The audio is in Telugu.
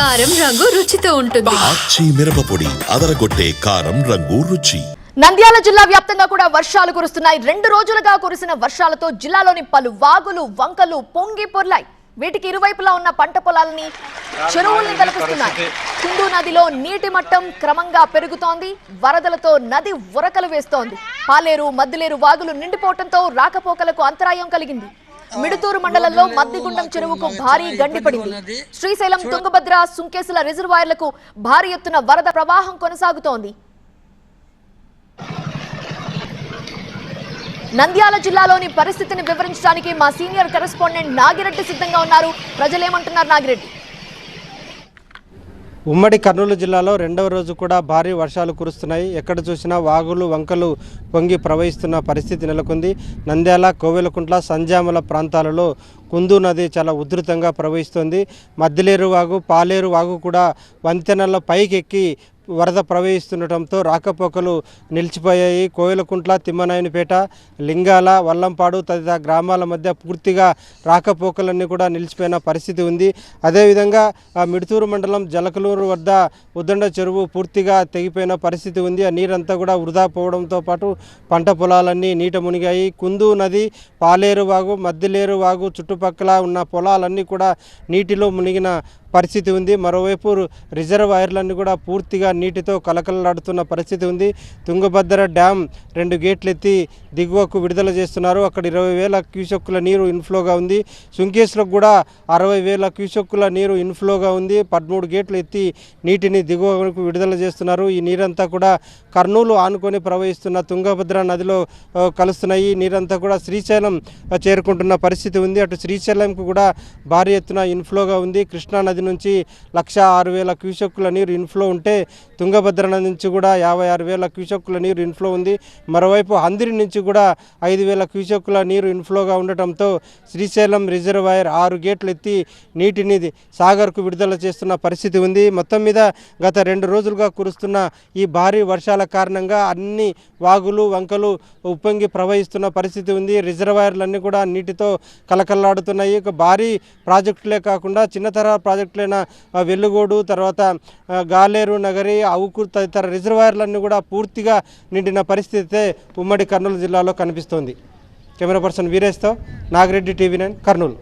కారం రంగు రుచితో ఉంటుంది. మిరపపొడి అదరగొట్టే కారం రంగు రుచి. నంద్యాల జిల్లా వ్యాప్తంగా కూడా వర్షాలు కురుస్తున్నాయి. రెండు రోజులుగా కురిసిన వర్షాలతో జిల్లాలోని పలు వాగులు వంకలు పొంగి పొర్లాయి. వీటికి ఇరువైపులా ఉన్న పంట పొలాలని చెరువుల్ని తలపిస్తున్నాయి. సింధు నదిలో నీటి మట్టం క్రమంగా పెరుగుతోంది. వరదలతో నది ఉరకలు వేస్తోంది. పాలేరు మద్దిలేరు వాగులు నిండిపోవడంతో రాకపోకలకు అంతరాయం కలిగింది. మిడుతూరు మండలంలో మద్దిగుండం చెరువుకు భారీ గండి పడింది. శ్రీశైలం తుంగభద్ర సుంకేసుల రిజర్వాయర్లకు భారీ ఎత్తున వరద ప్రవాహం కొనసాగుతోంది. నంద్యాల జిల్లాలోని పరిస్థితిని వివరించడానికి మా సీనియర్ కరెస్పాండెంట్ నాగిరెడ్డి సిద్ధంగా ఉన్నారు. ప్రజలేమంటున్నారు నాగిరెడ్డి? ఉమ్మడి కర్నూలు జిల్లాలో రెండవ రోజు కూడా భారీ వర్షాలు కురుస్తున్నాయి. ఎక్కడ చూసినా వాగులు వంకలు పొంగి ప్రవహిస్తున్న పరిస్థితి నెలకొంది. నంద్యాల కోవెలకుంట్ల సంజామల ప్రాంతాలలో కుందు నది చాలా ఉధృతంగా ప్రవహిస్తోంది. మద్దిలేరు వాగు పాలేరు వాగు కూడా వంతెనల పైకెక్కి వరద ప్రవహిస్తుండటంతో రాకపోకలు నిలిచిపోయాయి. కోయలకుంట్ల తిమ్మనాయనిపేట లింగాల వల్లంపాడు తదితర గ్రామాల మధ్య పూర్తిగా రాకపోకలన్నీ కూడా నిలిచిపోయిన పరిస్థితి ఉంది. అదేవిధంగా ఆ మిడుతూరు మండలం జలకలూరు వద్ద ఉద్దండ చెరువు పూర్తిగా తెగిపోయిన పరిస్థితి ఉంది. ఆ నీరంతా కూడా వృధా పోవడంతో పాటు పంట పొలాలన్నీ నీట మునిగాయి. కుందు నది పాలేరు వాగు మద్దిలేరు వాగు చుట్టుపక్కల ఉన్న పొలాలన్నీ కూడా నీటిలో మునిగిన పరిస్థితి ఉంది. మరోవైపు రిజర్వాయర్లన్నీ కూడా పూర్తిగా నీటితో కలకలలాడుతున్న పరిస్థితి ఉంది. తుంగభద్ర డ్యామ్ రెండు గేట్లు ఎత్తి దిగువకు విడుదల చేస్తున్నారు. అక్కడ ఇరవై వేల క్యూసెక్కుల నీరు ఇన్ఫ్లోగా ఉంది. సుంకేశ్లో కూడా అరవై వేల క్యూసెక్కుల నీరు ఇన్ఫ్లోగా ఉంది. పదమూడు గేట్లు ఎత్తి నీటిని దిగువకు విడుదల చేస్తున్నారు. ఈ నీరంతా కూడా కర్నూలు ఆనుకొని ప్రవహిస్తున్న తుంగభద్ర నదిలో కలుస్తున్నాయి. ఈ నీరంతా కూడా శ్రీశైలం చేరుకుంటున్న పరిస్థితి ఉంది. అటు శ్రీశైలంకు కూడా భారీ ఎత్తున ఇన్ఫ్లోగా ఉంది. కృష్ణా నది నుంచి లక్ష ఆరు వేల క్యూసెక్కుల నీరు ఇన్ఫ్లో ఉంటే తుంగభద్ర నది నుంచి కూడా యాభై ఆరు వేల క్యూసెక్కుల నీరు ఇన్ఫ్లో ఉంది. మరోవైపు హందిరి నుంచి కూడా ఐదు వేల క్యూసెక్కుల నీరు ఇన్ఫ్లోగా ఉండటంతో శ్రీశైలం రిజర్వాయర్ ఆరు గేట్లు ఎత్తి నీటిని సాగర్కు విడుదల చేస్తున్న పరిస్థితి ఉంది. మొత్తం మీద గత రెండు రోజులుగా కురుస్తున్న ఈ భారీ వర్షాల కారణంగా అన్ని వాగులు వంకలు ఉప్పొంగి ప్రవహిస్తున్న పరిస్థితి ఉంది. రిజర్వాయర్లన్నీ కూడా నీటితో కలకల్లాడుతున్నాయి భారీ ప్రాజెక్టులే కాకుండా చిన్న తరహా ప్రాజెక్టులైన వెల్లుగోడు తర్వాత గాలేరు నగరి అవుకు తదితర రిజర్వాయర్లన్నీ కూడా పూర్తిగా నిండిన పరిస్థితి ఉమ్మడి కర్నూలు జిల్లాలో కనిపిస్తోంది. కెమెరా పర్సన్ వీరేష్తో నాగిరెడ్డి టీవీ నైన్ కర్నూలు.